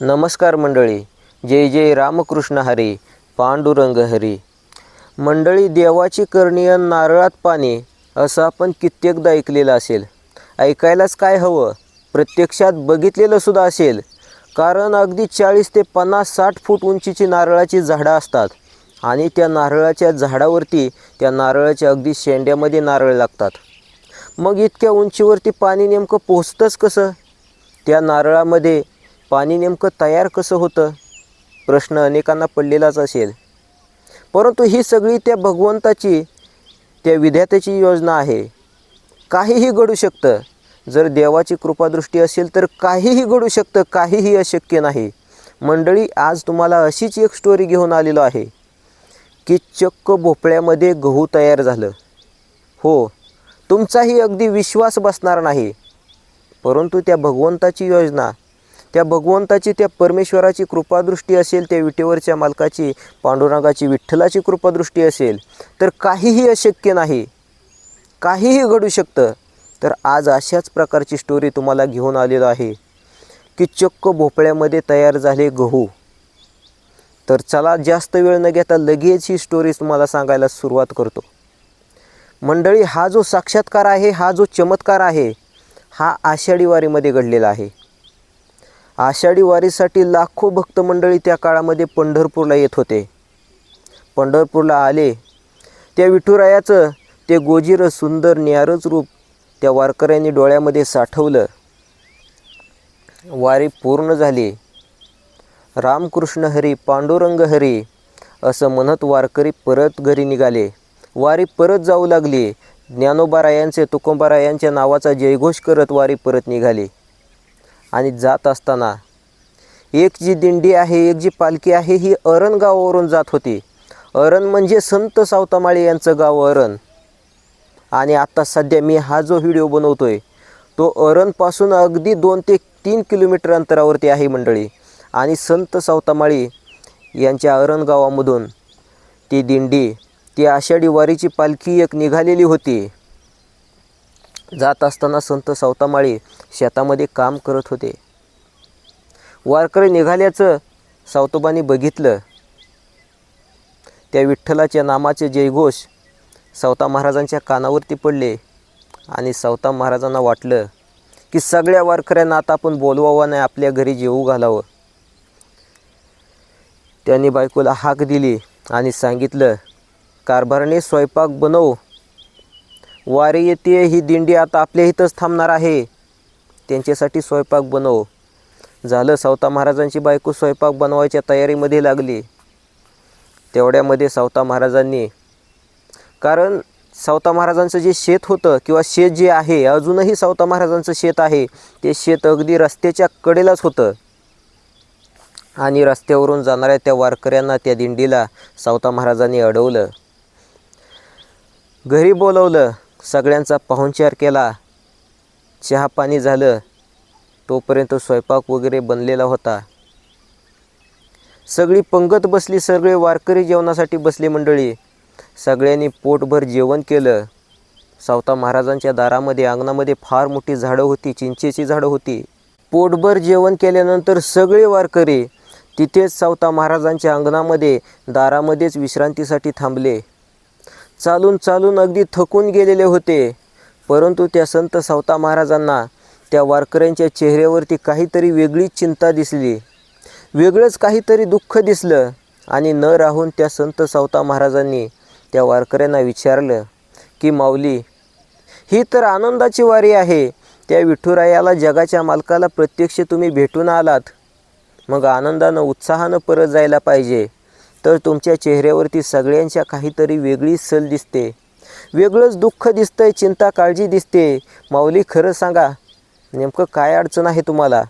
नमस्कार मंडळी. जय जय रामकृष्ण हरी. पांडुरंग हरी. मंडळी देवाची कर्णीय नारळात पाणी असं आपण कित्येकदा ऐकलेलं असेल. ऐकायलाच काय हवं? प्रत्यक्षात बघितलेलं सुद्धा असेल. कारण अगदी चाळीस ते पन्नास साठ फूट उंचीची नारळाची झाडं असतात. आणि त्या नारळाच्या झाडावरती त्या नारळाच्या अगदी शेंड्यामध्ये नारळ लागतात. मग इतक्या उंचीवरती पाणी नेमकं पोचतंच कसं? त्या नारळामध्ये पाणी नेमकं तयार कसं होतं? प्रश्न अनेकांना पडलेलाच असेल. परंतु ही सगळी त्या भगवंताची त्या विधात्याची योजना आहे. काहीही घडू शकतं. जर देवाची कृपादृष्टी असेल तर काहीही घडू शकतं काहीही अशक्य नाही. मंडळी आज तुम्हाला अशीच एक स्टोरी घेऊन आलेलो आहे की चक्क भोपळ्यामध्ये गहू तयार झालं. हो तुमचाही अगदी विश्वास बसणार नाही. परंतु त्या भगवंताची योजना त्या भगवंताची त्या परमेश्वराची कृपादृष्टी असेल त्या विटेवरच्या मालकाची पांडुरंगाची विठ्ठलाची कृपादृष्टी असेल तर काहीही अशक्य नाही. काहीही घडू शकतं. तर आज अशाच प्रकारची स्टोरी तुम्हाला घेऊन आलेलो आहे की चक्क भोपळ्यामध्ये तयार झाले गहू. तर चला जास्त वेळ न घेता लगेच ही स्टोरी तुम्हाला सांगायला सुरुवात करतो. मंडळी हा जो साक्षात्कार आहे हा जो चमत्कार आहे हा आषाढी वारीमध्ये घडलेला आहे. आषाढी वारीसाठी लाखो भक्त मंडळी त्या काळामध्ये पंढरपूरला येत होते. पंढरपूरला आले. त्या विठुरायाचं ते गोजीर सुंदर न्यारच रूप त्या वारकऱ्यांनी डोळ्यामध्ये साठवलं. वारी पूर्ण झाली. रामकृष्ण हरी पांडुरंग हरी असं म्हणत वारकरी परत घरी निघाले. वारी परत जाऊ लागली. ज्ञानोबारायांचे तुकोबारायांच्या नावाचा जयघोष करत वारी परत निघाली. आणि जात असताना. एक जी दिंडी आहे एक जी पालखी आहे ही अरण गावावरून जात होती. अरण म्हणजे संत सावतामाळी यांचं गाव अरण. आणि आत्ता सध्या मी हा जो व्हिडिओ बनवतो आहे तो अरणपासून अगदी दोन ते तीन किलोमीटर अंतरावरती आहे मंडळी. आणि संत सावतामाळी यांच्या अरण गावामधून ती दिंडी ती आषाढी वारीची पालखी एक निघालेली होती. जात असताना संत सावतामाळी शेतामध्ये काम करत होते. वारकरी निघाल्याचं सावतोबांनी बघितलं. त्या विठ्ठलाच्या नामाचे जयघोष सावता महाराजांच्या कानावरती पडले आणि सावता महाराजांना वाटलं की सगळ्या वारकऱ्यांना आता आपण बोलवावं नाही आपल्या घरी जेवू घालावं. त्यांनी बायकोला हाक दिली आणि सांगितलं कारभाराने स्वयंपाक बनव वारी येते ही दिंडी आता आपल्या इथंच थांबणार आहे. त्यांच्यासाठी स्वयंपाक बनव. झालं सावता महाराजांची बायको स्वयंपाक बनवायच्या तयारीमध्ये लागली. तेवढ्यामध्ये सावता महाराजांनी कारण सावता महाराजांचं जे शेत होतं किंवा शेत जे आहे अजूनही सावता महाराजांचं शेत आहे ते शेत अगदी रस्त्याच्या कडेलाच होतं. आणि रस्त्यावरून जाणाऱ्या त्या वारकऱ्यांना त्या दिंडीला सावता महाराजांनी अडवलं. घरी बोलवलं सगळ्यांचा पाहुणचार केला. चहा पाणी झालं. तोपर्यंत स्वयंपाक वगैरे बनलेला होता. सगळी पंगत बसली सगळे वारकरी जेवणासाठी बसली मंडळी. सगळ्यांनी पोटभर जेवण केलं. सावता महाराजांच्या दारामध्ये अंगणामध्ये फार मोठी झाडं होती चिंचेची झाडं होती. पोटभर जेवण केल्यानंतर सगळे वारकरी तिथेच सावता महाराजांच्या अंगणामध्ये दारामध्येच विश्रांतीसाठी थांबले. चालून चालून अगदी थकून गेलेले होते. परंतु त्या संत सावता महाराजांना त्या वारकऱ्यांच्या चेहऱ्यावरती काहीतरी वेगळीच चिंता दिसली. वेगळंच काहीतरी दुःख दिसलं आणि न राहून त्या संत सावता महाराजांनी त्या वारकऱ्यांना विचारलं की माऊली ही तर आनंदाची वारी आहे. त्या विठुरायाला जगाच्या मालकाला प्रत्यक्ष तुम्ही भेटून आलात. मग आनंदानं उत्साहानं परत जायला पाहिजे. तर तुमच्या चेहऱ्यावरती सगळ्यांच्या काहीतरी वेगळी सल दिसते. वेगळंच दुःख दिसतंय चिंता काळजी दिसते. माऊली खरं सांगा नेमकं काय अडचण आहे तुम्हाला?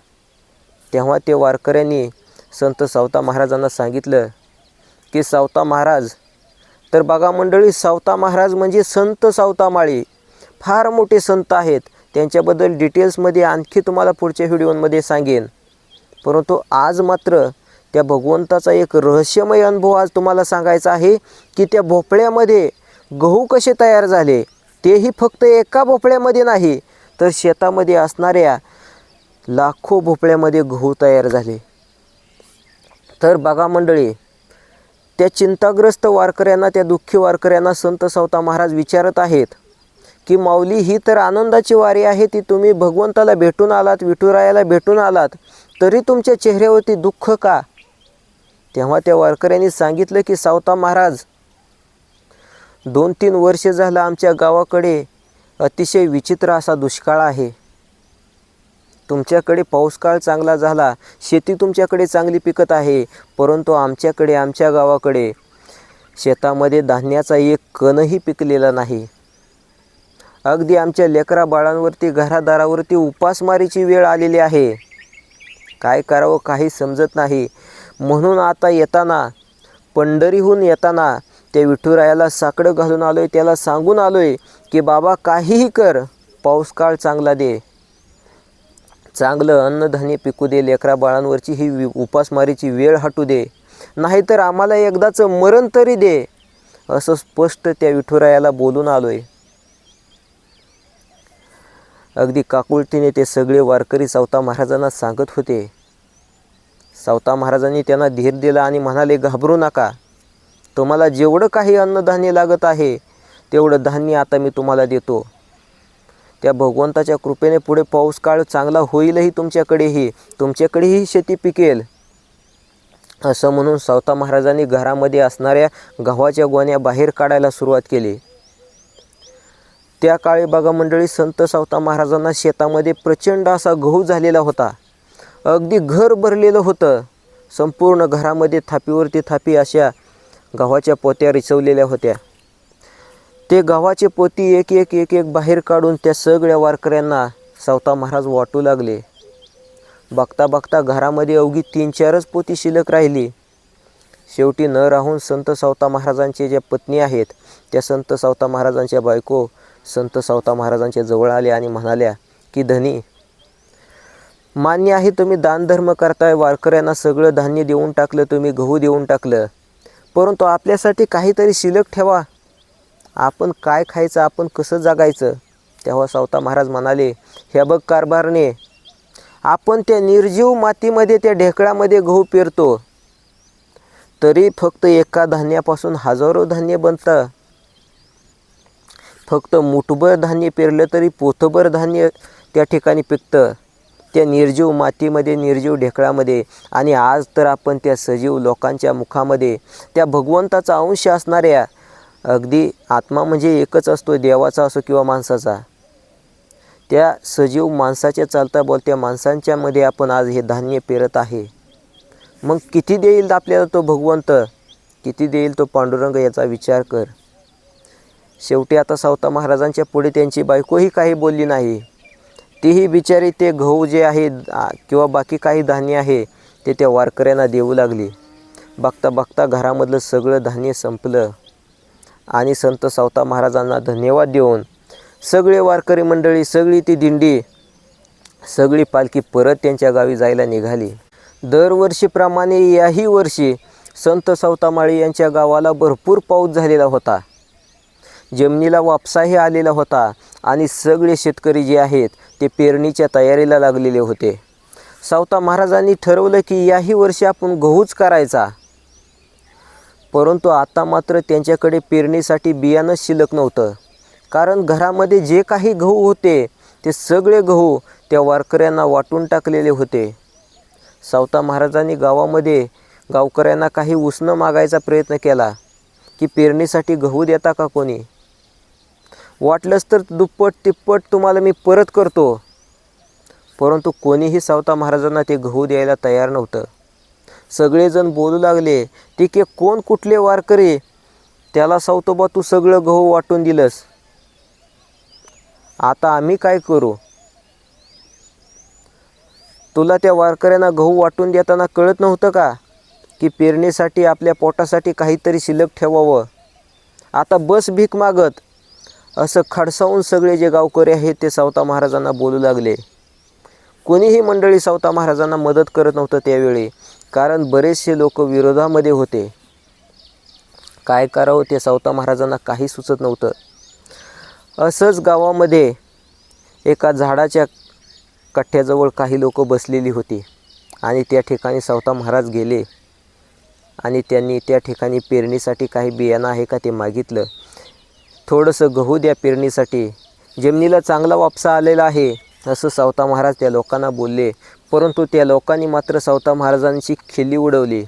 तेव्हा ते वारकऱ्यांनी संत सावता महाराजांना सांगितलं की सावता महाराज तर बघा मंडळी सावता महाराज म्हणजे संत सावता माळी फार मोठे संत आहेत. त्यांच्याबद्दल डिटेल्समध्ये आणखी तुम्हाला पुढच्या व्हिडिओमध्ये सांगेन. परंतु आज मात्र त्या भगवंताचा एक रहस्यमय अनुभव आज तुम्हाला सांगायचा आहे की त्या भोपळ्यामध्ये गहू कसे तयार झाले तेही फक्त एका भोपळ्यामध्ये नाही तर शेतामध्ये असणाऱ्या लाखो भोपळ्यामध्ये गहू तयार झाले. तर बघा मंडळी त्या चिंताग्रस्त वारकऱ्यांना त्या दुःखी वारकऱ्यांना संत सावता महाराज विचारत आहेत की माऊली ही तर आनंदाची वारी आहे ती तुम्ही भगवंताला भेटून आलात विठुरायाला भेटून आलात तरी तुमच्या चेहऱ्यावरती दुःख का? तेव्हा त्या वारकऱ्यांनी सांगितलं की सावता महाराज दोन तीन वर्ष झालं आमच्या गावाकडे अतिशय विचित्र असा दुष्काळ आहे. तुमच्याकडे पाऊसकाळ चांगला झाला शेती तुमच्याकडे चांगली पिकत आहे परंतु आमच्याकडे आमच्या गावाकडे शेतामध्ये धान्याचा एक कणही पिकलेला नाही. अगदी आमच्या लेकरा बाळांवरती घरादारावरती उपासमारीची वेळ आलेली आहे. काय करावं काही समजत नाही. म्हणून आता येताना पंढरीहून येताना त्या विठुरायाला साकडं घालून आलो आहे त्याला सांगून आलो आहे की बाबा काहीही कर पाऊस काळ चांगला दे. चांगलं अन्नधान्य पिकू दे लेकरा बाळांवरची ही वि- उपासमारीची वेळ हटू दे. नाहीतर आम्हाला एकदाचं मरण तरी दे असं स्पष्ट त्या विठुरायाला बोलून आलो आहे अगदी काकुळतीने ते सगळे वारकरी चौथा महाराजांना सांगत होते. सावता महाराजांनी त्यांना धीर दिला आणि म्हणाले घाबरू नका. तुम्हाला जेवढं काही अन्नधान्य लागत आहे तेवढं धान्य आता मी तुम्हाला देतो. त्या भगवंताच्या कृपेने पुढे पाऊस काळ चांगला होईलही तुमच्याकडेही. तुमच्याकडेही शेती पिकेल. असं म्हणून सावता महाराजांनी घरामध्ये असणाऱ्या गव्हाच्या गोण्या बाहेर काढायला सुरुवात केली. त्या काळी बागा मंडळी संत सावता महाराजांना शेतामध्ये प्रचंड असा गहू झालेला होता. अगदी घर भरलेलं होतं. संपूर्ण घरामध्ये थापीवरती थापी अशा गव्हाच्या पोत्या रिचवलेल्या होत्या. ते गव्हाचे पोती एक एक एक एक बाहेर काढून त्या सगळ्या वारकऱ्यांना सावता महाराज वाटू लागले. बघता बघता घरामध्ये अवघी तीन चारच पोती शिल्लक राहिली. शेवटी न राहून संत सावता महाराजांचे ज्या पत्नी आहेत त्या संत सावता महाराजांच्या बायको संत सावता महाराजांच्या जवळ आल्या आणि म्हणाल्या की धनी मान्य आहे तुम्ही दानधर्म करताय वारकऱ्यांना सगळं धान्य देऊन टाकलं तुम्ही गहू देऊन टाकलं. परंतु आपल्यासाठी काहीतरी शिल्लक ठेवा. आपण काय खायचं आपण कसं जगायचं? तेव्हा सावता महाराज म्हणाले ह्या बघ कारभारने आपण त्या निर्जीव मातीमध्ये त्या ढेकळामध्ये गहू पेरतो. तरी फक्त एका धान्यापासून हजारो धान्य बनतं. फक्त मुठभर धान्य पेरलं तरी पोथभर धान्य त्या ठिकाणी पिकतं. त्या निर्जीव मातीमध्ये निर्जीव ढेकळामध्ये. आणि आज तर आपण त्या सजीव लोकांच्या मुखामध्ये त्या भगवंताचा अंश असणाऱ्या अगदी आत्मा म्हणजे एकच असतो देवाचा असो किंवा माणसाचा. त्या सजीव माणसाच्या चालता बोलत्या माणसांच्यामध्ये आपण आज हे धान्य पेरत आहे. मग किती देईल आपल्याला तो भगवंत? किती देईल तो पांडुरंग याचा विचार कर. शेवटी आता सावता महाराजांच्या पुढे त्यांची बायकोही काही बोलली नाही. तीही बिचारी ते गहू जे आहे किंवा बाकी काही धान्य आहे ते त्या वारकऱ्यांना देऊ लागली. बघता बघता घरामधलं सगळं धान्य संपलं. आणि संत सावता महाराजांना धन्यवाद देऊन सगळे वारकरी मंडळी सगळी ती दिंडी सगळी पालखी परत त्यांच्या गावी जायला निघाली. दरवर्षीप्रमाणे याही वर्षी संत सावतामाळी यांच्या गावाला भरपूर पाऊस झालेला होता. जमिनीला वापसाही आलेला होता आणि सगळे शेतकरी जे आहेत ते पेरणीच्या तयारीला लागलेले होते. सावता महाराजांनी ठरवलं की याही वर्षी आपण गहूच करायचा. परंतु आता मात्र त्यांच्याकडे पेरणीसाठी बियाणंच शिल्लक नव्हतं. कारण घरामध्ये जे काही गहू होते ते सगळे गहू त्या वारकऱ्यांना वाटून टाकलेले होते. सावता महाराजांनी गावामध्ये गावकऱ्यांना काही उसणं मागायचा प्रयत्न केला की पेरणीसाठी गहू देता का कोणी? वाटलंच तर दुप्पट तिप्पट तुम्हाला मी परत करतो. परंतु कोणीही सावता महाराजांना ते गहू द्यायला तयार नव्हतं. सगळेजण बोलू लागले ते की कोण कुठले वारकरी? त्याला सावतोबा तू सगळं गहू वाटून दिलंस. आता आम्ही काय करू? तुला त्या वारकऱ्यांना गहू वाटून देताना कळत नव्हतं का? की पेरणीसाठी आपल्या पोटासाठी काहीतरी शिल्लक ठेवावं. आता बस भीक मागत असं खडसावून सगळे जे गावकरी आहेत ते सावता महाराजांना बोलू लागले. कोणीही मंडळी सावता महाराजांना मदत करत नव्हतं त्यावेळी कारण बरेचसे लोक विरोधामध्ये होते. काय करावं ते सावता महाराजांना काही सुचत नव्हतं. असंच गावामध्ये एका झाडाच्या कठ्ठ्याजवळ काही लोक बसलेली होती आणि त्या ठिकाणी सावता महाराज गेले आणि त्यांनी त्या ठिकाणी पेरणीसाठी काही बियाणं आहे का ते मागितलं. थोडंसं गहू द्या पेरणीसाठी. जमिनीला चांगला वापसा आलेला आहे असं सावता महाराज त्या लोकांना बोलले. परंतु त्या लोकांनी मात्र सावता महाराजांची खिल्ली उडवली.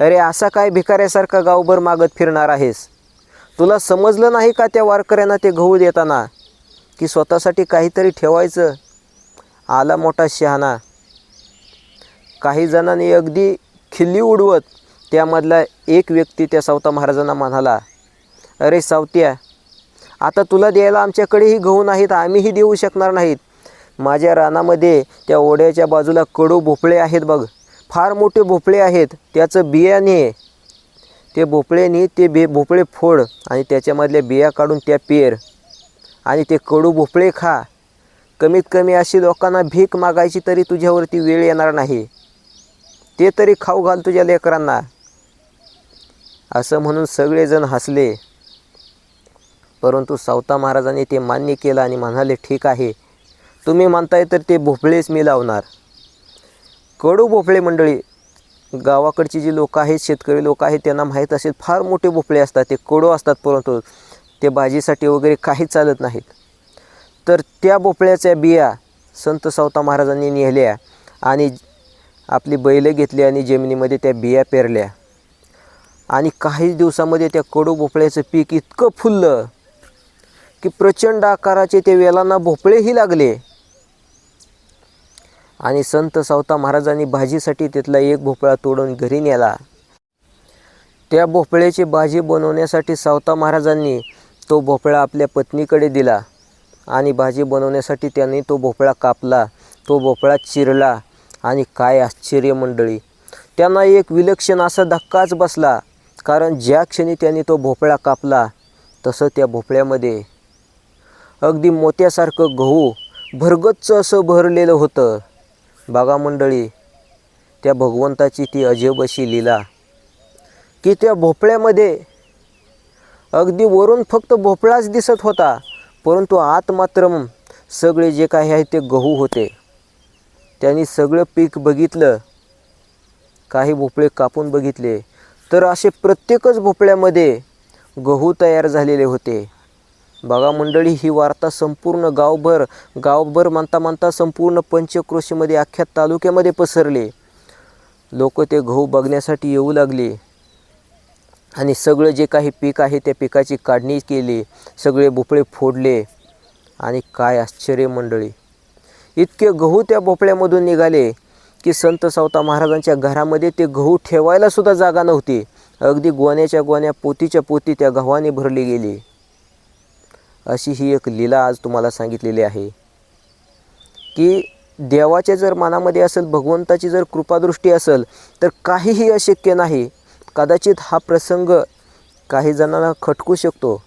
अरे असा काय भिकाऱ्यासारखा गावभर मागत फिरणार आहेस? तुला समजलं नाही का त्या वारकऱ्यांना ते गहू देताना? की स्वतःसाठी काहीतरी ठेवायचं? आला मोठा शहाणा. काही जणांनी अगदी खिल्ली उडवत त्यामधला एक व्यक्ती त्या सावता महाराजांना म्हणाला अरे सावत्या आता तुला द्यायला आमच्याकडेही गहू नाहीत आम्हीही देऊ शकणार नाहीत. माझ्या रानामध्ये त्या ओढ्याच्या बाजूला कडू भोपळे आहेत बघ. फार मोठे भोपळे आहेत. त्याचं बियाणे ते भोपळेनी ते बे भोपळे फोड आणि त्याच्यामधल्या बिया काढून त्या पेर आणि ते कडू भोपळे खा. कमीत कमी अशी लोकांना भीक मागायची तरी तुझ्यावरती वेळ येणार नाही. ते तरी खाऊ घाल तुझ्या लेकरांना. असं म्हणून सगळेजण हसले. परंतु सावता महाराजांनी ते मान्य केलं आणि म्हणाले ठीक आहे. तुम्ही म्हणताय तर ते भोपळेच मी लावणार. कडू भोपळे मंडळी गावाकडची जी लोकं आहेत शेतकरी लोक आहेत त्यांना माहीत असेल फार मोठे भोपळे असतात ते कडू असतात परंतु ते भाजीसाठी वगैरे काहीच चालत नाहीत. तर त्या भोपळ्याच्या बिया संत सावता महाराजांनी नेल्या आणि आपली बैलं घेतली आणि जमिनीमध्ये त्या बिया पेरल्या. आणि काही दिवसामध्ये त्या कडू भोपळ्याचं पीक इतकं फुललं की प्रचंड आकाराचे ते वेलांना भोपळेही लागले. आणि संत सावता महाराजांनी भाजीसाठी तिथला एक भोपळा तोडून घरी नेला. त्या भोपळ्याची भाजी बनवण्यासाठी सावता महाराजांनी तो भोपळा आपल्या पत्नीकडे दिला आणि भाजी बनवण्यासाठी त्यांनी तो भोपळा कापला तो भोपळा चिरला आणि काय आश्चर्य मंडळी! त्यांना एक विलक्षण असा धक्काच बसला कारण ज्या क्षणी त्यांनी तो भोपळा कापला तसं त्या भोपळ्यामध्ये अगदी मोत्यासारखं गहू भरगच्च असं भरलेलं होतं. बागा मंडळी त्या भगवंताची ती अजब अशी लीला. की त्या भोपळ्यामध्ये अगदी वरून फक्त भोपळाच दिसत होता परंतु आत मात्र सगळे जे काही आहे ते गहू होते. त्यांनी सगळं पीक बघितलं. काही भोपळे कापून बघितले तर असे प्रत्येकच भोपळ्यामध्ये गहू तयार झालेले होते. बघा मंडळी ही वार्ता संपूर्ण गावभर गावभर म्हणता म्हणता संपूर्ण पंचक्रोशीमध्ये अख्ख्या तालुक्यामध्ये पसरले. लोक ते गहू बघण्यासाठी येऊ लागले. आणि सगळं जे काही पीक आहे त्या पिकाची काढणी केली. सगळे भोपळे फोडले. आणि काय आश्चर्य मंडळी. इतके गहू त्या भोपळ्यामधून निघाले की संत सावता महाराजांच्या घरामध्ये ते गहू ठेवायलासुद्धा जागा नव्हती. अगदी गोण्याच्या गोण्या पोतीच्या पोती त्या गव्हाने भरली गेली. अशी ही एक लीला आज तुम्हाला सांगितलेली आहे. की देवाच्या जर मनामध्ये असेल भगवंताची जर कृपादृष्टी असेल तर काहीही अशक्य नाही. कदाचित हा प्रसंग काही जणांना खटकू शकतो.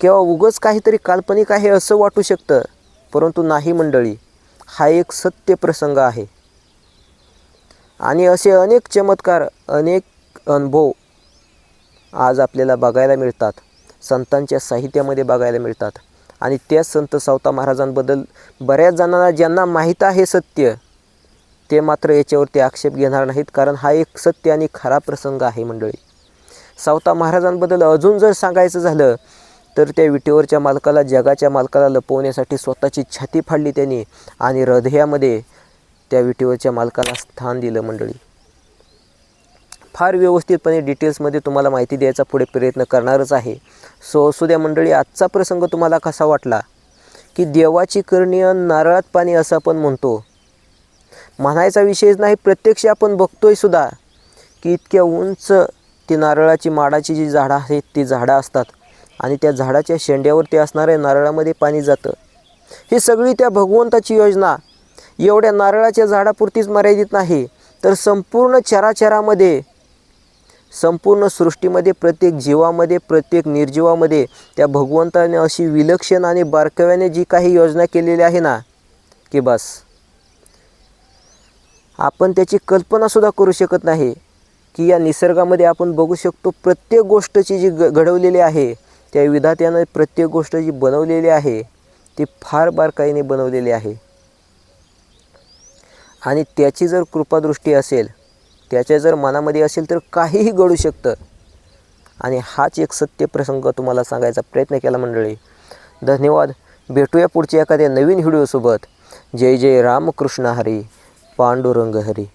किंवा उगच काहीतरी काल्पनिक आहे असं वाटू शकतं परंतु नाही मंडळी हा एक सत्य प्रसंग आहे. आणि असे अनेक चमत्कार अनेक अनुभव आज आपल्याला बघायला मिळतात. संतांच्या साहित्यामध्ये बघायला मिळतात. आणि त्याच संत सावता महाराजांबद्दल बऱ्याच जणांना ज्यांना माहीत आहे सत्य ते मात्र याच्यावरती आक्षेप घेणार नाहीत कारण हा एक सत्य आणि खरा प्रसंग आहे मंडळी. सावता महाराजांबद्दल अजून जर सांगायचं झालं तर त्या विटेवरच्या मालकाला जगाच्या मालकाला लपवण्यासाठी स्वतःची छाती फाडली त्यांनी आणि हृदयामध्ये त्या विटेवरच्या मालकाला स्थान दिलं मंडळी. फार व्यवस्थितपणे डिटेल्समध्ये तुम्हाला माहिती द्यायचा पुढे प्रयत्न करणारच आहे. सो असू द्या मंडळी आजचा प्रसंग तुम्हाला कसा वाटला? की देवाची करणीय नारळात पाणी असं आपण म्हणतो. म्हणायचा विषयच नाही प्रत्यक्ष आपण बघतोय सुद्धा की इतक्या उंच ती नारळाची माडाची जी झाडं आहेत ती झाडं असतात. आणि त्या झाडाच्या शेंड्यावरती असणाऱ्या नारळामध्ये पाणी जातं. ही सगळी त्या भगवंताची योजना. एवढ्या नारळाच्या झाडापुरतीच मर्यादित नाही तर संपूर्ण चराचरामध्ये संपूर्ण सृष्टीमध्ये प्रत्येक जीवामध्ये प्रत्येक निर्जीवामध्ये त्या भगवंताने अशी विलक्षण आणि बारकाव्याने जी काही योजना केलेली आहे ना की बस. आपण त्याची कल्पनासुद्धा करू शकत नाही की या निसर्गामध्ये आपण बघू शकतो प्रत्येक गोष्टची जी ग घडवलेली आहे त्या विधात्यानं प्रत्येक गोष्ट जी बनवलेली आहे ती फार बारकाईने बनवलेली आहे. आणि त्याची जर कृपादृष्टी असेल त्याच्या जर मनामध्ये असेल तर काहीही घडू शकतं. आणि हाच एक सत्य प्रसंग तुम्हाला सांगायचा प्रयत्न केला मंडळी. धन्यवाद. भेटूया पुढच्या एखाद्या नवीन व्हिडिओसोबत. जय जय रामकृष्ण हरी. पांडुरंग हरी.